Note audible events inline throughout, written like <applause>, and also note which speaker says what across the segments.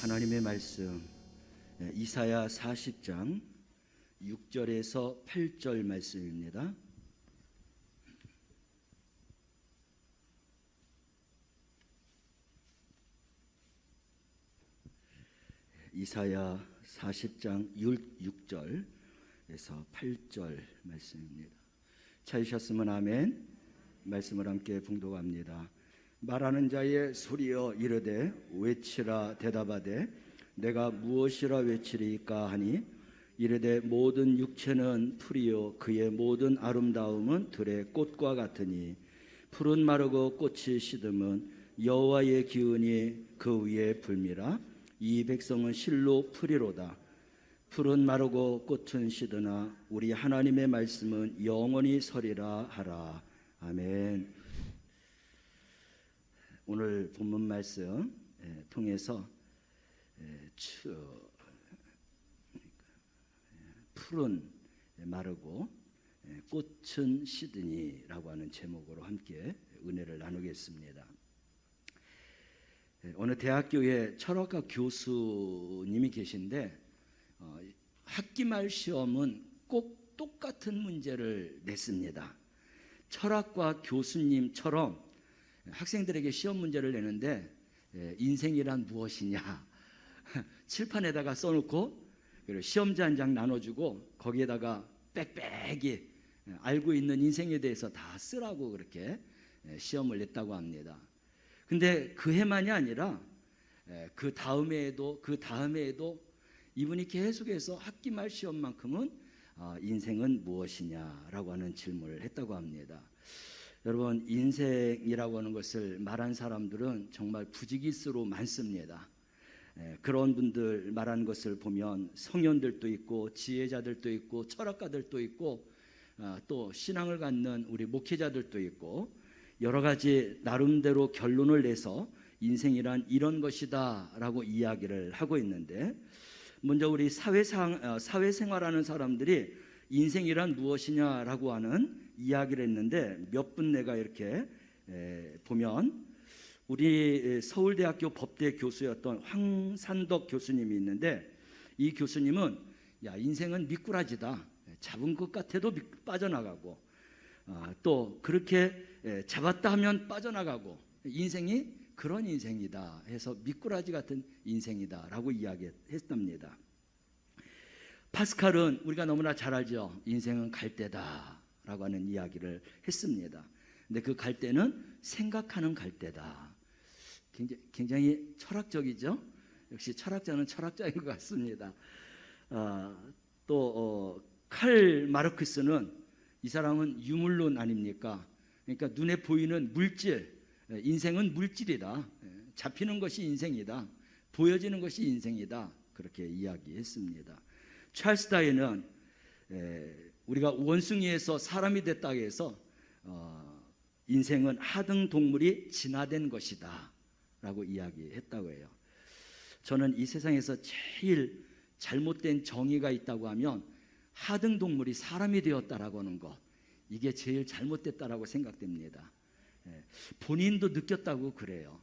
Speaker 1: 하나님의 말씀 예, 이사야 40장 6절에서 8절 말씀입니다. 이사야 40장 6절에서 8절 말씀입니다. 찾으셨으면 아멘. 말씀을 함께 봉독합니다. 말하는 자의 소리여 이르되 외치라 대답하되 내가 무엇이라 외치리까 하니? 이르되 모든 육체는 풀이요 그의 모든 아름다움은 들의 꽃과 같으니 풀은 마르고 꽃이 시듬은 여호와의 기운이 그 위에 불미라. 이 백성은 실로 풀이로다. 풀은 마르고 꽃은 시드나 우리 하나님의 말씀은 영원히 서리라 하라. 아멘. 오늘 본문 말씀 예, 통해서 예, 추, 풀은 마르고 예, 꽃은 시드니라고 하는 제목으로 함께 은혜를 나누겠습니다. 예, 어느 대학교에 철학과 교수님이 계신데 어, 학기 말 시험은 꼭 똑같은 문제를 냈습니다. 철학과 교수님처럼 학생들에게 시험 문제를 내는데 예, 인생이란 무엇이냐 <laughs> 칠판에다가 써놓고 그리고 시험지 한 장 나눠주고 거기에다가 빽빽이 예, 알고 있는 인생에 대해서 다 쓰라고 그렇게 예, 시험을 냈다고 합니다. 근데 그 해만이 아니라 예, 그 다음 해에도 그 다음 해에도 이분이 계속해서 학기 말 시험만큼은 아, 인생은 무엇이냐라고 하는 질문을 했다고 합니다. 여러분 인생이라고 하는 것을 말한 사람들은 정말 부지기수로 많습니다. 예, 그런 분들 말한 것을 보면 성현들도 있고 지혜자들도 있고 철학가들도 있고 아, 또 신앙을 갖는 우리 목회자들도 있고 여러 가지 나름대로 결론을 내서 인생이란 이런 것이다라고 이야기를 하고 있는데 먼저 우리 사회상, 어, 사회생활하는 사람들이 인생이란 무엇이냐라고 하는 이야기를 했는데 몇 분 내가 이렇게 에, 보면 우리 서울대학교 법대 교수였던 황산덕 교수님이 있는데 이 교수님은 야 인생은 미꾸라지다 잡은 것 같아도 미, 빠져나가고 아, 또 그렇게 에, 잡았다 하면 빠져나가고 인생이 그런 인생이다 해서 미꾸라지 같은 인생이다라고 이야기했답니다. 파스칼은 우리가 너무나 잘 알죠. 인생은 갈대다라고 하는 이야기를 했습니다. 근데 그 갈대는 생각하는 갈대다. 굉장히, 굉장히 철학적이죠. 역시 철학자는 철학자인 것 같습니다. 아, 또칼 어, 마르크스는 이 사람은 유물론 아닙니까? 그러니까 눈에 보이는 물질, 인생은 물질이다. 잡히는 것이 인생이다. 보여지는 것이 인생이다. 그렇게 이야기했습니다. 찰스 다이는 우리가 원숭이에서 사람이 됐다 해서 어, 인생은 하등 동물이 진화된 것이다 라고 이야기했다고 해요. 저는 이 세상에서 제일 잘못된 정의가 있다고 하면 하등 동물이 사람이 되었다라고 하는 것 이게 제일 잘못됐다라고 생각됩니다. 본인도 느꼈다고 그래요.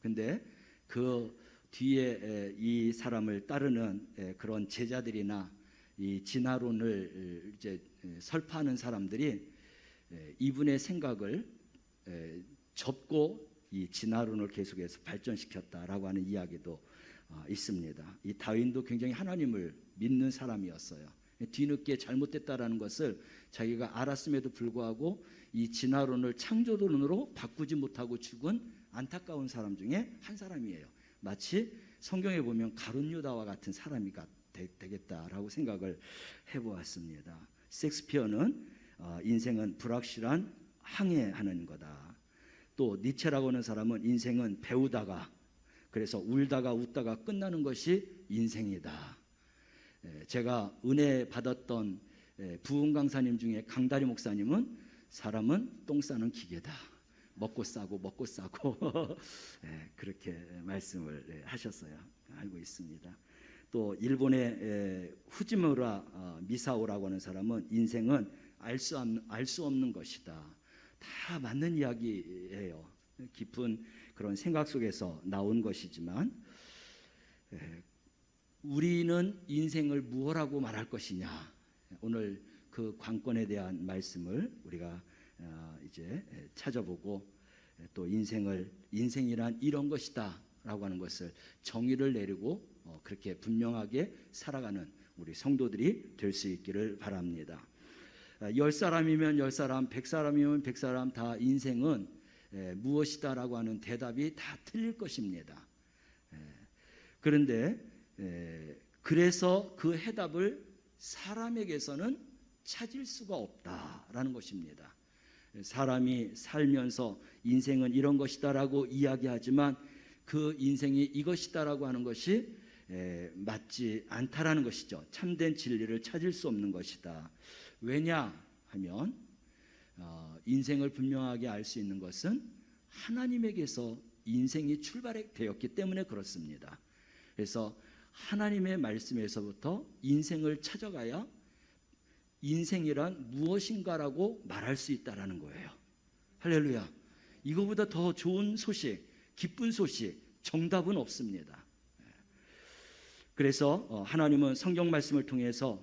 Speaker 1: 근데 그 뒤에 이 사람을 따르는 그런 제자들이나 이 진화론을 이제 설파하는 사람들이 이분의 생각을 접고 이 진화론을 계속해서 발전시켰다라고 하는 이야기도 아, 있습니다. 이 다윈도 굉장히 하나님을 믿는 사람이었어요. 뒤늦게 잘못됐다라는 것을 자기가 알았음에도 불구하고 이 진화론을 창조론으로 바꾸지 못하고 죽은 안타까운 사람 중에 한 사람이에요. 마치 성경에 보면 가룟 유다와 같은 사람이 되 겠다라고 생각을 해보았습니다. 섹스피어는 어, 인생은 불확실한 항해하는 거다. 또 니체라고 하는 사람은 인생은 배우다가 그래서 울다가 웃다가 끝나는 것이 인생이다. 제가 은혜 받았던 부흥 강사님 중에 강다리 목사님은 사람은 똥 싸는 기계다. 먹고 싸고 먹고 싸고 <laughs> 그렇게 말씀을 하셨어요. 알고 있습니다. 또 일본의 후지무라 어, 미사오라고 하는 사람은 인생은 알수 없는, 알수 없는 것이다. 다 맞는 이야기예요. 깊은 그런 생각 속에서 나온 것이지만 에, 우리는 인생을 무엇라고 말할 것이냐 오늘 그 관건에 대한 말씀을 우리가 어, 이제 찾아보고 또 인생을 인생이란 이런 것이다라고 하는 것을 정의를 내리고 어, 그렇게 분명하게 살아가는 우리 성도들이 될 수 있기를 바랍니다. 아, 열 사람이면 열 사람, 백 사람이면 백 사람 다 인생은 에, 무엇이다라고 하는 대답이 다 틀릴 것입니다. 에, 그런데 에, 그래서 그 해답을 사람에게서는 찾을 수가 없다라는 것입니다. 사람이 살면서 인생은 이런 것이다라고 이야기하지만 그 인생이 이것이다라고 하는 것이 에, 맞지 않다라는 것이죠. 참된 진리를 찾을 수 없는 것이다. 왜냐 하면 어, 인생을 분명하게 알 수 있는 것은 하나님에게서 인생이 출발되었기 때문에 그렇습니다. 그래서 하나님의 말씀에서부터 인생을 찾아가야 인생이란 무엇인가라고 말할 수 있다라는 거예요. 할렐루야. 이거보다 더 좋은 소식, 기쁜 소식, 정답은 없습니다. 그래서 어, 하나님은 성경 말씀을 통해서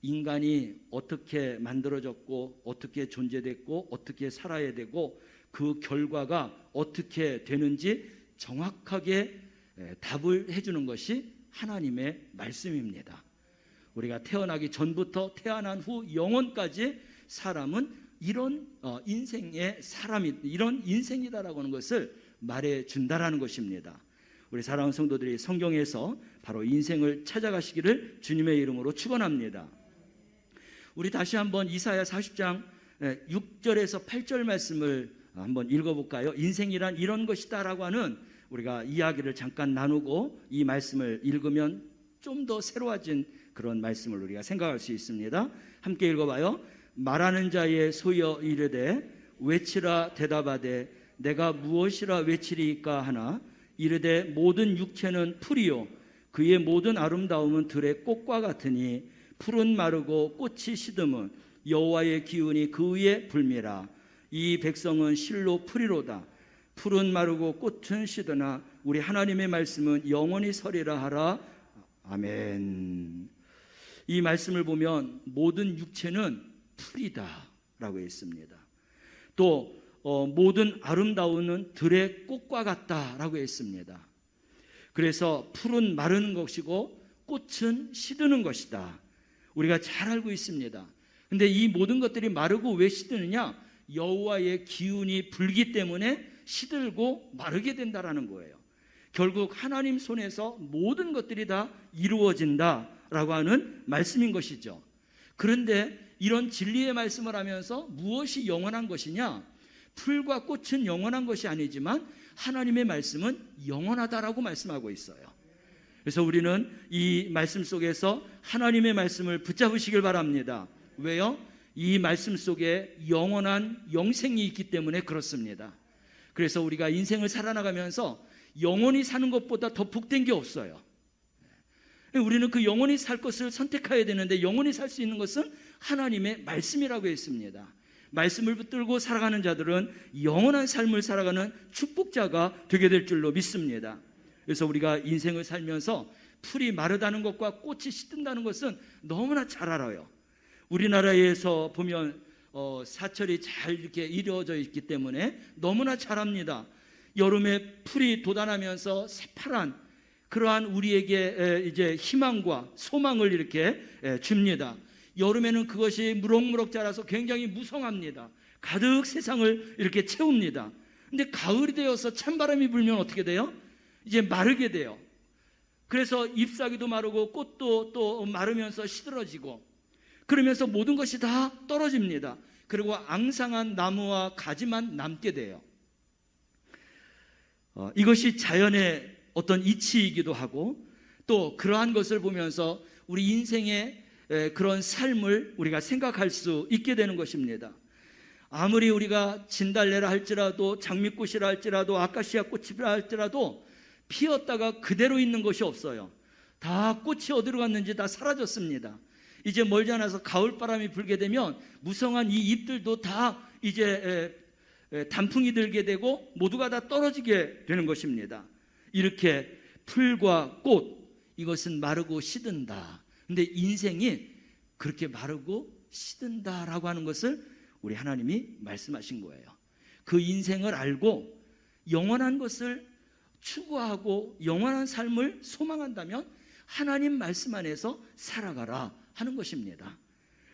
Speaker 1: 인간이 어떻게 만들어졌고 어떻게 존재됐고 어떻게 살아야 되고 그 결과가 어떻게 되는지 정확하게 에, 답을 해주는 것이 하나님의 말씀입니다. 우리가 태어나기 전부터 태어난 후 영원까지 사람은 이런 어, 인생의 사람이 이런 인생이다라고 하는 것을 말해 준다라는 것입니다. 우리 사랑하는 성도들이 성경에서 바로 인생을 찾아가시기를 주님의 이름으로 축원합니다. 우리 다시 한번 이사야 40장 6절에서 8절 말씀을 한번 읽어볼까요? 인생이란 이런 것이다라고 하는 우리가 이야기를 잠깐 나누고 이 말씀을 읽으면 좀 더 새로워진 그런 말씀을 우리가 생각할 수 있습니다. 함께 읽어봐요. 말하는 자의 소여 이르되 외치라 대답하되 내가 무엇이라 외치리까 하나? 이르되 모든 육체는 풀이요. 그의 모든 아름다움은 들의 꽃과 같으니 풀은 마르고 꽃이 시듬은 여호와의 기운이 그 위에 불미라. 이 백성은 실로 풀이로다. 풀은 마르고 꽃은 시드나 우리 하나님의 말씀은 영원히 서리라 하라. 아멘 이 말씀을 보면 모든 육체는 풀이다라고 했습니다. 또 어, 모든 아름다움은 들의 꽃과 같다라고 했습니다. 그래서 풀은 마르는 것이고 꽃은 시드는 것이다. 우리가 잘 알고 있습니다. 근데 이 모든 것들이 마르고 왜 시드느냐? 여호와의 기운이 불기 때문에 시들고 마르게 된다라는 거예요. 결국 하나님 손에서 모든 것들이 다 이루어진다 라고 하는 말씀인 것이죠. 그런데 이런 진리의 말씀을 하면서 무엇이 영원한 것이냐? 풀과 꽃은 영원한 것이 아니지만 하나님의 말씀은 영원하다라고 말씀하고 있어요. 그래서 우리는 이 말씀 속에서 하나님의 말씀을 붙잡으시길 바랍니다. 왜요? 이 말씀 속에 영원한 영생이 있기 때문에 그렇습니다. 그래서 우리가 인생을 살아나가면서 영원히 사는 것보다 더 복된 게 없어요. 우리는 그 영원히 살 것을 선택해야 되는데 영원히 살 수 있는 것은 하나님의 말씀이라고 했습니다. 말씀을 붙들고 살아가는 자들은 영원한 삶을 살아가는 축복자가 되게 될 줄로 믿습니다. 그래서 우리가 인생을 살면서 풀이 마르다는 것과 꽃이 시든다는 것은 너무나 잘 알아요. 우리나라에서 보면 어, 사철이 잘 이렇게 이루어져 있기 때문에 너무나 잘합니다. 여름에 풀이 돋아나면서 새파란 그러한 우리에게 이제 희망과 소망을 이렇게 줍니다. 여름에는 그것이 무럭무럭 자라서 굉장히 무성합니다. 가득 세상을 이렇게 채웁니다. 근데 가을이 되어서 찬바람이 불면 어떻게 돼요? 이제 마르게 돼요. 그래서 잎사귀도 마르고 꽃도 또 마르면서 시들어지고 그러면서 모든 것이 다 떨어집니다. 그리고 앙상한 나무와 가지만 남게 돼요. 어, 이것이 자연의 어떤 이치이기도 하고 또 그러한 것을 보면서 우리 인생의 에, 그런 삶을 우리가 생각할 수 있게 되는 것입니다. 아무리 우리가 진달래라 할지라도 장미꽃이라 할지라도 아카시아 꽃이라 할지라도 피었다가 그대로 있는 것이 없어요. 다 꽃이 어디로 갔는지 다 사라졌습니다. 이제 멀지 않아서 가을 바람이 불게 되면 무성한 이 잎들도 다 이제 에, 단풍이 들게 되고 모두가 다 떨어지게 되는 것입니다. 이렇게 풀과 꽃 이것은 마르고 시든다. 근데 인생이 그렇게 마르고 시든다라고 하는 것을 우리 하나님이 말씀하신 거예요. 그 인생을 알고 영원한 것을 추구하고 영원한 삶을 소망한다면 하나님 말씀 안에서 살아가라 하는 것입니다.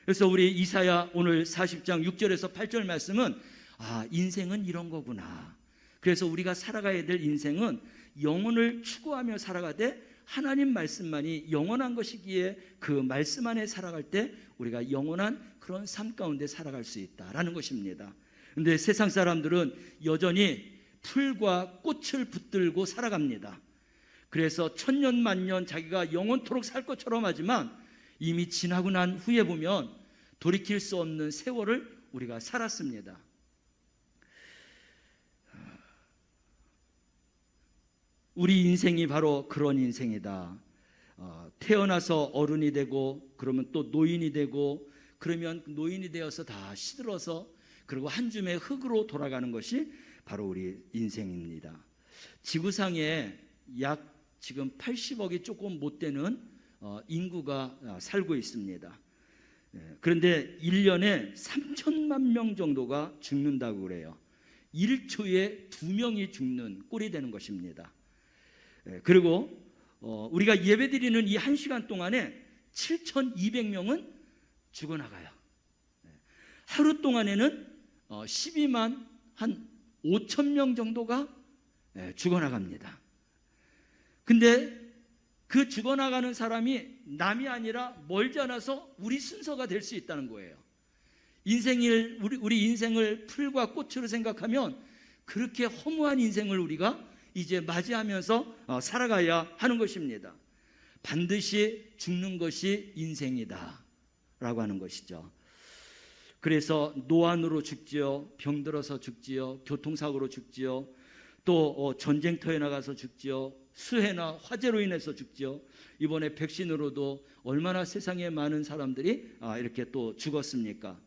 Speaker 1: 그래서 우리 이사야 오늘 40장 6절에서 8절 말씀은 아, 인생은 이런 거구나. 그래서 우리가 살아가야 될 인생은 영혼을 추구하며 살아가되 하나님 말씀만이 영원한 것이기에 그 말씀 안에 살아갈 때 우리가 영원한 그런 삶 가운데 살아갈 수 있다라는 것입니다. 근데 세상 사람들은 여전히 풀과 꽃을 붙들고 살아갑니다. 그래서 천년 만년 자기가 영원토록 살 것처럼 하지만 이미 지나고 난 후에 보면 돌이킬 수 없는 세월을 우리가 살았습니다. 우리 인생이 바로 그런 인생이다. 어, 태어나서 어른이 되고 그러면 또 노인이 되고 그러면 노인이 되어서 다 시들어서 그리고 한 줌의 흙으로 돌아가는 것이 바로 우리 인생입니다. 지구상에 약 지금 80억이 조금 못 되는 어, 인구가 아, 살고 있습니다. 예, 그런데 1년에 3천만 명 정도가 죽는다고 그래요. 1초에 2명이 죽는 꼴이 되는 것입니다. 예, 그리고 어, 우리가 예배드리는 이 한 시간 동안에 7,200명은 죽어나가요. 예, 하루 동안에는 어, 12만 한 5천 명 정도가 예, 죽어나갑니다. 근데 그 죽어나가는 사람이 남이 아니라 멀지 않아서 우리 순서가 될 수 있다는 거예요. 인생을 우리, 우리 인생을 풀과 꽃으로 생각하면 그렇게 허무한 인생을 우리가 이제 맞이하면서 어, 살아가야 하는 것입니다. 반드시 죽는 것이 인생이다. 라고 하는 것이죠. 그래서 노안으로 죽지요, 병들어서 죽지요, 교통사고로 죽지요, 또 어, 전쟁터에 나가서 죽지요, 수해나 화재로 인해서 죽지요. 이번에 백신으로도 얼마나 세상에 많은 사람들이 아, 이렇게 또 죽었습니까?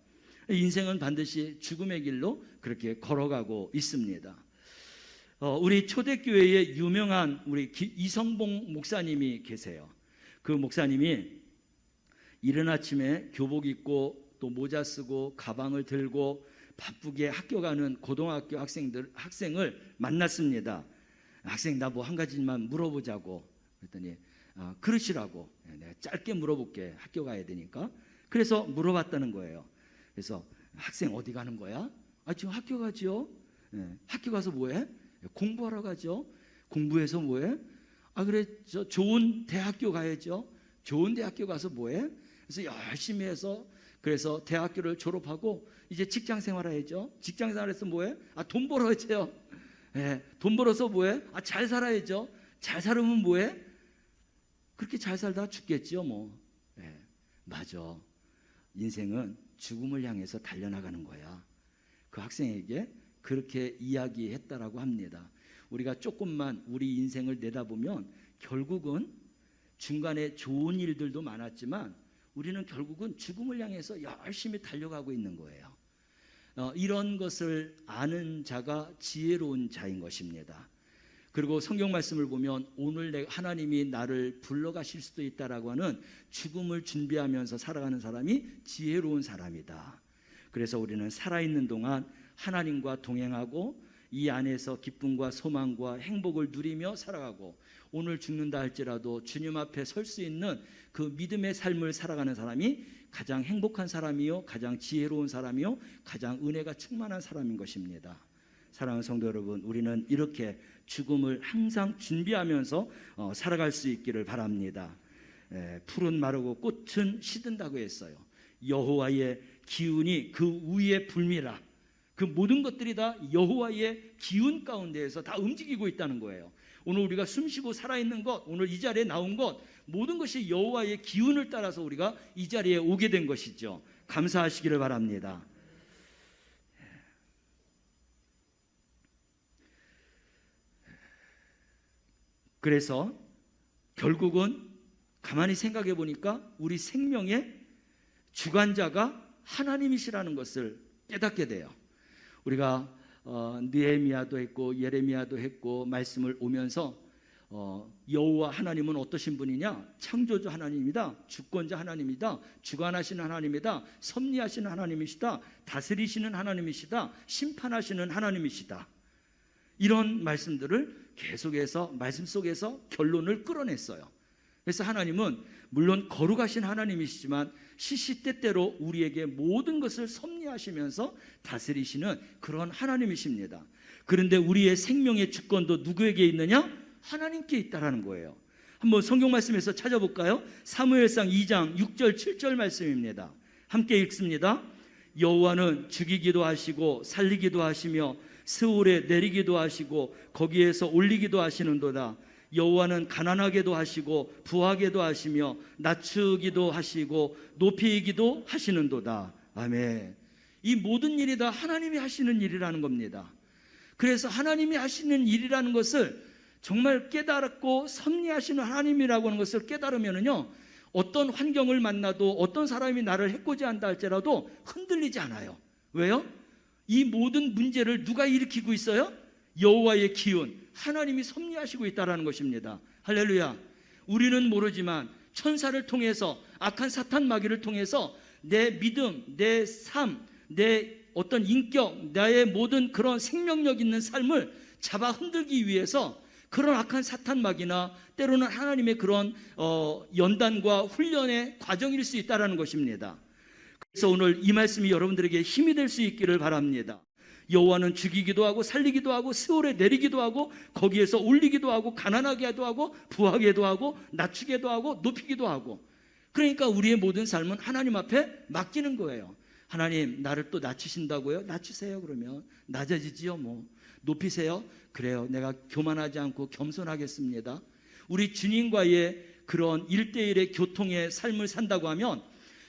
Speaker 1: 인생은 반드시 죽음의 길로 그렇게 걸어가고 있습니다. 어, 우리 초대교회에 유명한 우리 기- 이성봉 목사님이 계세요. 그 목사님이 이른 아침에 교복 입고 또 모자 쓰고 가방을 들고 바쁘게 학교 가는 고등학교 학생들 학생을 만났습니다. 학생 나 뭐 한 가지만 물어보자고 그랬더니 아, 그러시라고 네, 내가 짧게 물어볼게 학교 가야 되니까 그래서 물어봤다는 거예요. 그래서 학생 어디 가는 거야? 아 지금 학교 가지요. 네, 학교 가서 뭐해? 공부하러 가죠. 공부해서 뭐해? 아 그래 저 좋은 대학교 가야죠. 좋은 대학교 가서 뭐해? 그래서 열심히 해서 그래서 대학교를 졸업하고 이제 직장 생활해야죠. 직장 생활해서 뭐해? 아 돈 벌어야죠. 예, 돈 벌어서 뭐해? 아 잘 살아야죠. 잘 살으면 뭐해? 그렇게 잘 살다 죽겠지요, 뭐. 예, 맞아. 인생은 죽음을 향해서 달려나가는 거야. 그 학생에게 그렇게 이야기했다라고 합니다. 우리가 조금만 우리 인생을 내다보면 결국은 중간에 좋은 일들도 많았지만 우리는 결국은 죽음을 향해서 열심히 달려가고 있는 거예요. 어, 이런 것을 아는 자가 지혜로운 자인 것입니다. 그리고 성경 말씀을 보면 오늘 내 하나님이 나를 불러가실 수도 있다라고 하는 죽음을 준비하면서 살아가는 사람이 지혜로운 사람이다. 그래서 우리는 살아있는 동안 하나님과 동행하고 이 안에서 기쁨과 소망과 행복을 누리며 살아가고 오늘 죽는다 할지라도 주님 앞에 설 수 있는 그 믿음의 삶을 살아가는 사람이 가장 행복한 사람이요, 가장 지혜로운 사람이요, 가장 은혜가 충만한 사람인 것입니다. 사랑하는 성도 여러분, 우리는 이렇게 죽음을 항상 준비하면서 어, 살아갈 수 있기를 바랍니다. 에, 풀은 마르고 꽃은 시든다고 했어요. 여호와의 기운이 그 위에 불미라. 그 모든 것들이 다 여호와의 기운 가운데에서 다 움직이고 있다는 거예요. 오늘 우리가 숨쉬고 살아있는 것, 오늘 이 자리에 나온 것, 모든 것이 여호와의 기운을 따라서 우리가 이 자리에 오게 된 것이죠. 감사하시기를 바랍니다. 그래서 결국은 가만히 생각해 보니까 우리 생명의 주관자가 하나님이시라는 것을 깨닫게 돼요. 우리가 어, 느헤미야도 했고 예레미야도 했고 말씀을 오면서 어, 여호와 하나님은 어떠신 분이냐? 창조주 하나님이다. 주권자 하나님이다. 주관하시는 하나님이다. 섭리하시는 하나님이시다. 다스리시는 하나님이시다. 심판하시는 하나님이시다. 이런 말씀들을 계속해서 말씀 속에서 결론을 끌어냈어요. 그래서 하나님은 물론 거룩하신 하나님이시지만 시시때때로 우리에게 모든 것을 섭리하시면서 다스리시는 그런 하나님이십니다. 그런데 우리의 생명의 주권도 누구에게 있느냐? 하나님께 있다라는 거예요. 한번 성경 말씀에서 찾아볼까요? 사무엘상 2장 6절 7절 말씀입니다. 함께 읽습니다. 여호와는 죽이기도 하시고 살리기도 하시며 스울에 내리기도 하시고 거기에서 올리기도 하시는도다. 여호와는 가난하게도 하시고 부하게도 하시며 낮추기도 하시고 높이기도 하시는도다. 아멘. 이 모든 일이 다 하나님이 하시는 일이라는 겁니다. 그래서 하나님이 하시는 일이라는 것을 정말 깨달았고 섭리하시는 하나님이라고 하는 것을 깨달으면은요 어떤 환경을 만나도 어떤 사람이 나를 해코지한다 할지라도 흔들리지 않아요. 왜요? 이 모든 문제를 누가 일으키고 있어요? 여호와의 기운, 하나님이 섭리하시고 있다라는 것입니다. 할렐루야. 우리는 모르지만 천사를 통해서 악한 사탄 마귀를 통해서 내 믿음, 내 삶, 내 어떤 인격, 나의 모든 그런 생명력 있는 삶을 잡아 흔들기 위해서 그런 악한 사탄 마귀나 때로는 하나님의 그런 어, 연단과 훈련의 과정일 수 있다라는 것입니다. 그래서 오늘 이 말씀이 여러분들에게 힘이 될 수 있기를 바랍니다. 여호와는 죽이기도 하고 살리기도 하고 세월에 내리기도 하고 거기에서 올리기도 하고 가난하게도 하고 부하게도 하고 낮추게도 하고 높이기도 하고 그러니까 우리의 모든 삶은 하나님 앞에 맡기는 거예요. 하나님 나를 또 낮추신다고요? 낮추세요 그러면 낮아지지요 뭐 높이세요? 그래요 내가 교만하지 않고 겸손하겠습니다. 우리 주님과의 그런 일대일의 교통의 삶을 산다고 하면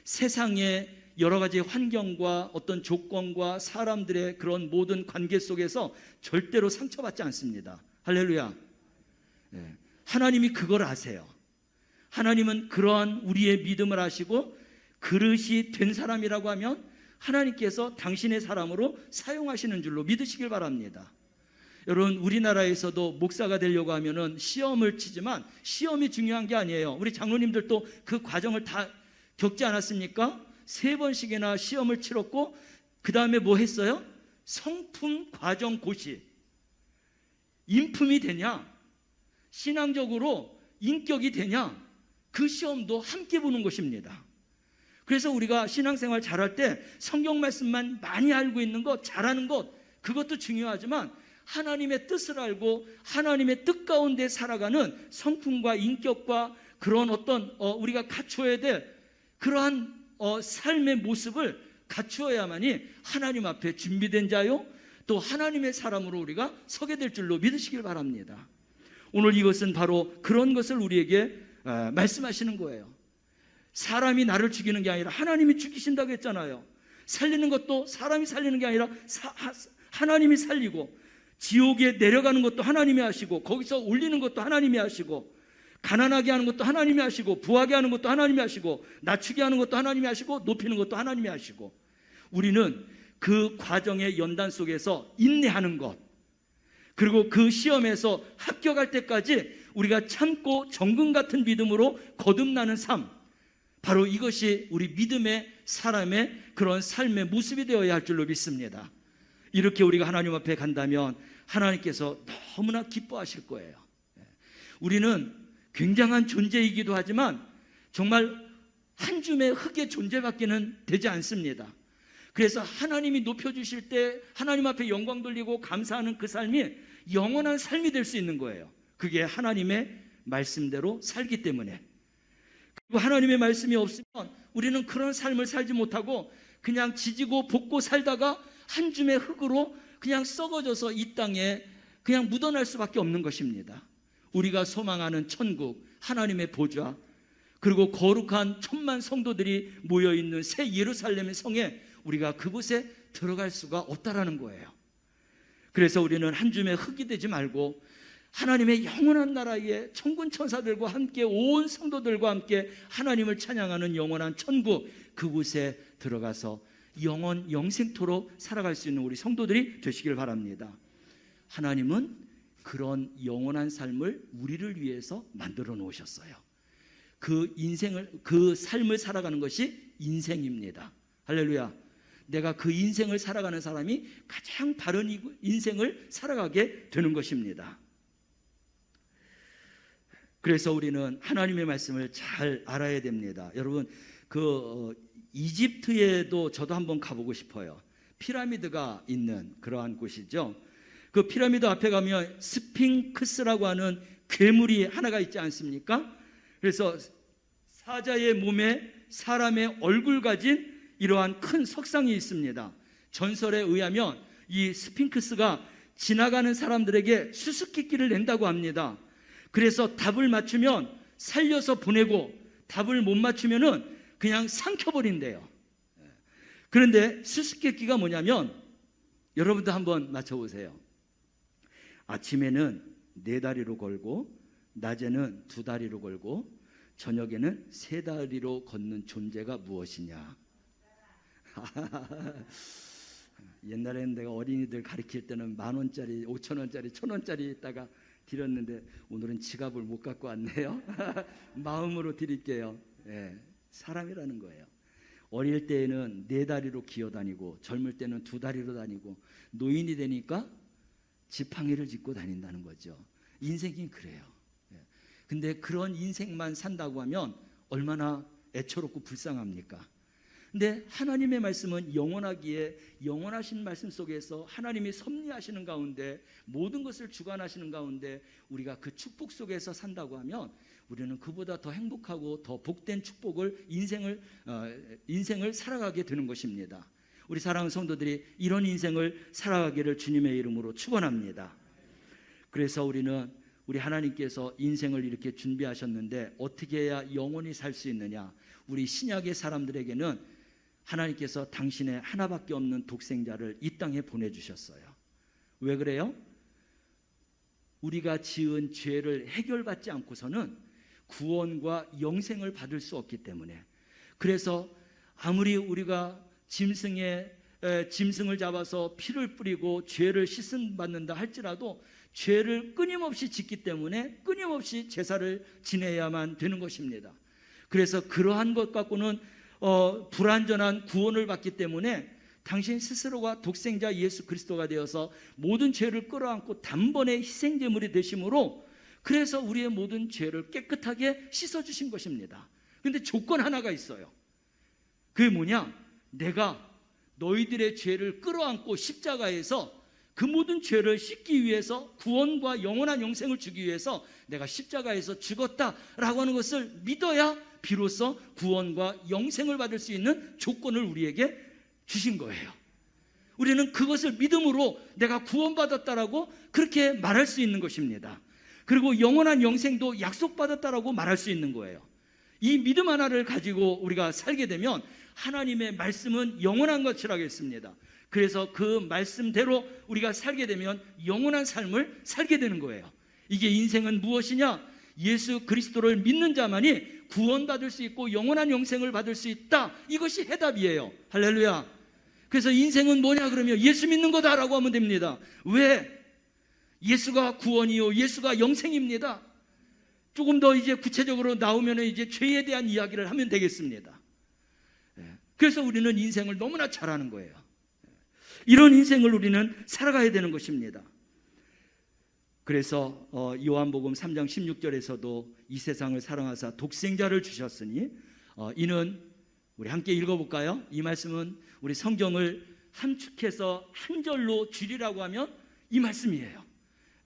Speaker 1: 세상의 여러 가지 환경과 어떤 조건과 사람들의 그런 모든 관계 속에서 절대로 상처받지 않습니다. 할렐루야. 예. 하나님이 그걸 아세요. 하나님은 그러한 우리의 믿음을 아시고 그릇이 된 사람이라고 하면 하나님께서 당신의 사람으로 사용하시는 줄로 믿으시길 바랍니다. 여러분 우리나라에서도 목사가 되려고 하면은 시험을 치지만 시험이 중요한 게 아니에요. 우리 장로님들도 그 과정을 다 겪지 않았습니까? 세 번씩이나 시험을 치렀고 그 다음에 뭐 했어요? 성품 과정 고시. 인품이 되냐? 신앙적으로 인격이 되냐? 그 시험도 함께 보는 것입니다. 그래서 우리가 신앙생활 잘할 때 성경 말씀만 많이 알고 있는 것, 잘하는 것, 그것도 중요하지만 하나님의 뜻을 알고 하나님의 뜻 가운데 살아가는 성품과 인격과 그런 어떤 어, 우리가 갖추어야 될 그러한 어, 삶의 모습을 갖추어야만이 하나님 앞에 준비된 자요 또 하나님의 사람으로 우리가 서게 될 줄로 믿으시길 바랍니다. 오늘 이것은 바로 그런 것을 우리에게 어, 말씀하시는 거예요. 사람이 나를 죽이는 게 아니라 하나님이 죽이신다고 했잖아요. 살리는 것도 사람이 살리는 게 아니라 사, 하, 하나님이 살리고 지옥에 내려가는 것도 하나님이 하시고 거기서 올리는 것도 하나님이 하시고 가난하게 하는 것도 하나님이 하시고 부하게 하는 것도 하나님이 하시고 낮추게 하는 것도 하나님이 하시고 높이는 것도 하나님이 하시고 우리는 그 과정의 연단 속에서 인내하는 것 그리고 그 시험에서 합격할 때까지 우리가 참고 정금 같은 믿음으로 거듭나는 삶 바로 이것이 우리 믿음의 사람의 그런 삶의 모습이 되어야 할 줄로 믿습니다. 이렇게 우리가 하나님 앞에 간다면 하나님께서 너무나 기뻐하실 거예요. 우리는 굉장한 존재이기도 하지만 정말 한 줌의 흙의 존재밖에는 되지 않습니다. 그래서 하나님이 높여주실 때 하나님 앞에 영광 돌리고 감사하는 그 삶이 영원한 삶이 될 수 있는 거예요. 그게 하나님의 말씀대로 살기 때문에. 그리고 하나님의 말씀이 없으면 우리는 그런 삶을 살지 못하고 그냥 지지고 볶고 살다가 한 줌의 흙으로 그냥 썩어져서 이 땅에 그냥 묻어날 수밖에 없는 것입니다. 우리가 소망하는 천국, 하나님의 보좌, 그리고 거룩한 천만 성도들이 모여 있는 새 예루살렘의 성에 우리가 그곳에 들어갈 수가 없다라는 거예요. 그래서 우리는 한 줌의 흙이 되지 말고 하나님의 영원한 나라에 천군 천사들과 함께 온 성도들과 함께 하나님을 찬양하는 영원한 천국 그곳에 들어가서 영원 영생토록 살아갈 수 있는 우리 성도들이 되시길 바랍니다. 하나님은 그런 영원한 삶을 우리를 위해서 만들어 놓으셨어요. 그 인생을 그 삶을 살아가는 것이 인생입니다. 할렐루야. 내가 그 인생을 살아가는 사람이 가장 바른 이- 인생을 살아가게 되는 것입니다. 그래서 우리는 하나님의 말씀을 잘 알아야 됩니다. 여러분 그 어, 이집트에도 저도 한번 가보고 싶어요. 피라미드가 있는 그러한 곳이죠. 그 피라미드 앞에 가면 스핑크스라고 하는 괴물이 하나가 있지 않습니까? 그래서 사자의 몸에 사람의 얼굴 가진 이러한 큰 석상이 있습니다. 전설에 의하면 이 스핑크스가 지나가는 사람들에게 수수께끼를 낸다고 합니다. 그래서 답을 맞추면 살려서 보내고 답을 못 맞추면은 그냥 삼켜버린대요. 그런데 수수께끼가 뭐냐면 여러분도 한번 맞춰보세요. 아침에는 네 다리로 걸고 낮에는 두 다리로 걸고 저녁에는 세 다리로 걷는 존재가 무엇이냐? <laughs> 옛날에는 내가 어린이들 가르칠 때는 만 원짜리, 오천 원짜리, 천 원짜리 있다가 드렸는데 오늘은 지갑을 못 갖고 왔네요. <laughs> 마음으로 드릴게요. 예, 사람이라는 거예요. 어릴 때에는 네 다리로 기어다니고 젊을 때는 두 다리로 다니고 노인이 되니까 지팡이를 짚고 다닌다는 거죠. 인생이 그래요. 예. 근데 그런 인생만 산다고 하면 얼마나 애처롭고 불쌍합니까? 근데 하나님의 말씀은 영원하기에 영원하신 말씀 속에서 하나님이 섭리하시는 가운데 모든 것을 주관하시는 가운데 우리가 그 축복 속에서 산다고 하면 우리는 그보다 더 행복하고 더 복된 축복을 인생을 어, 인생을 살아가게 되는 것입니다. 우리 사랑하는 성도들이 이런 인생을 살아가기를 주님의 이름으로 축원합니다. 그래서 우리는 우리 하나님께서 인생을 이렇게 준비하셨는데 어떻게 해야 영원히 살 수 있느냐? 우리 신약의 사람들에게는 하나님께서 당신의 하나밖에 없는 독생자를 이 땅에 보내주셨어요. 왜 그래요? 우리가 지은 죄를 해결받지 않고서는 구원과 영생을 받을 수 없기 때문에 그래서 아무리 우리가 짐승의 에, 짐승을 잡아서 피를 뿌리고 죄를 씻음 받는다 할지라도 죄를 끊임없이 짓기 때문에 끊임없이 제사를 지내야만 되는 것입니다. 그래서 그러한 것 갖고는 어, 불완전한 구원을 받기 때문에 당신 스스로가 독생자 예수 그리스도가 되어서 모든 죄를 끌어안고 단번에 희생 제물이 되심으로 그래서 우리의 모든 죄를 깨끗하게 씻어 주신 것입니다. 근데 조건 하나가 있어요. 그게 뭐냐? 내가 너희들의 죄를 끌어안고 십자가에서 그 모든 죄를 씻기 위해서 구원과 영원한 영생을 주기 위해서 내가 십자가에서 죽었다라고 하는 것을 믿어야 비로소 구원과 영생을 받을 수 있는 조건을 우리에게 주신 거예요. 우리는 그것을 믿음으로 내가 구원받았다라고 그렇게 말할 수 있는 것입니다. 그리고 영원한 영생도 약속받았다라고 말할 수 있는 거예요. 이 믿음 하나를 가지고 우리가 살게 되면 하나님의 말씀은 영원한 것이라고 했습니다. 그래서 그 말씀대로 우리가 살게 되면 영원한 삶을 살게 되는 거예요. 이게 인생은 무엇이냐? 예수 그리스도를 믿는 자만이 구원받을 수 있고 영원한 영생을 받을 수 있다. 이것이 해답이에요. 할렐루야. 그래서 인생은 뭐냐 그러면 예수 믿는 거다라고 하면 됩니다. 왜? 예수가 구원이요. 예수가 영생입니다. 조금 더 이제 구체적으로 나오면 이제 죄에 대한 이야기를 하면 되겠습니다. 예. 그래서 우리는 인생을 너무나 잘하는 거예요. 예. 이런 인생을 우리는 살아가야 되는 것입니다. 그래서 어, 요한복음 3장 16절에서도 이 세상을 사랑하사 독생자를 주셨으니 어, 이는 우리 함께 읽어볼까요? 이 말씀은 우리 성경을 함축해서 한 절로 줄이라고 하면 이 말씀이에요.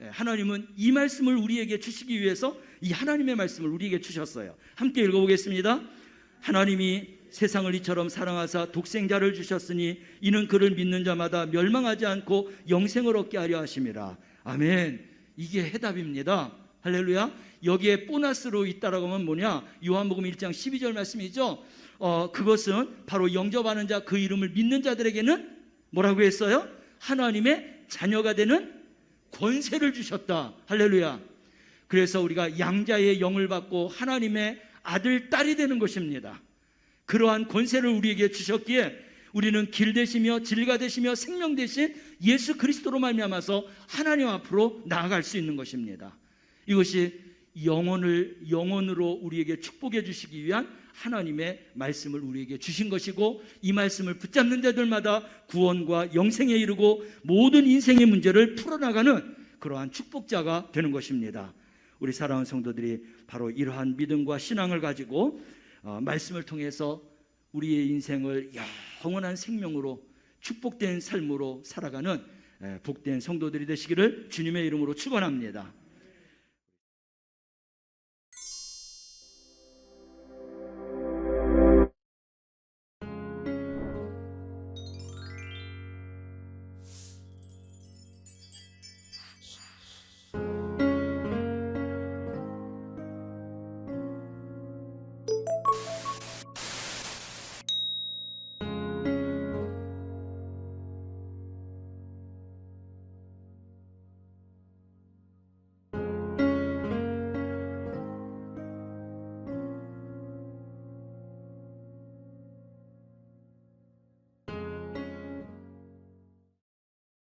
Speaker 1: 예, 하나님은 이 말씀을 우리에게 주시기 위해서 이 하나님의 말씀을 우리에게 주셨어요. 함께 읽어보겠습니다. 하나님이 세상을 이처럼 사랑하사 독생자를 주셨으니 이는 그를 믿는 자마다 멸망하지 않고 영생을 얻게 하려 하심이라. 아멘. 이게 해답입니다. 할렐루야. 여기에 보너스로 있다라고 하면 뭐냐? 요한복음 1장 12절 말씀이죠. 어, 그것은 바로 영접하는 자 그 이름을 믿는 자들에게는 뭐라고 했어요? 하나님의 자녀가 되는 권세를 주셨다. 할렐루야. 그래서 우리가 양자의 영을 받고 하나님의 아들, 딸이 되는 것입니다. 그러한 권세를 우리에게 주셨기에 우리는 길 되시며 진리가 되시며 생명 되신 예수 그리스도로 말미암아서 하나님 앞으로 나아갈 수 있는 것입니다. 이것이 영혼을 영혼으로 우리에게 축복해 주시기 위한 하나님의 말씀을 우리에게 주신 것이고 이 말씀을 붙잡는 자들마다 구원과 영생에 이르고 모든 인생의 문제를 풀어나가는 그러한 축복자가 되는 것입니다. 우리 사랑하는 성도들이 바로 이러한 믿음과 신앙을 가지고 어, 말씀을 통해서 우리의 인생을 영원한 생명으로 축복된 삶으로 살아가는 에, 복된 성도들이 되시기를 주님의 이름으로 축원합니다.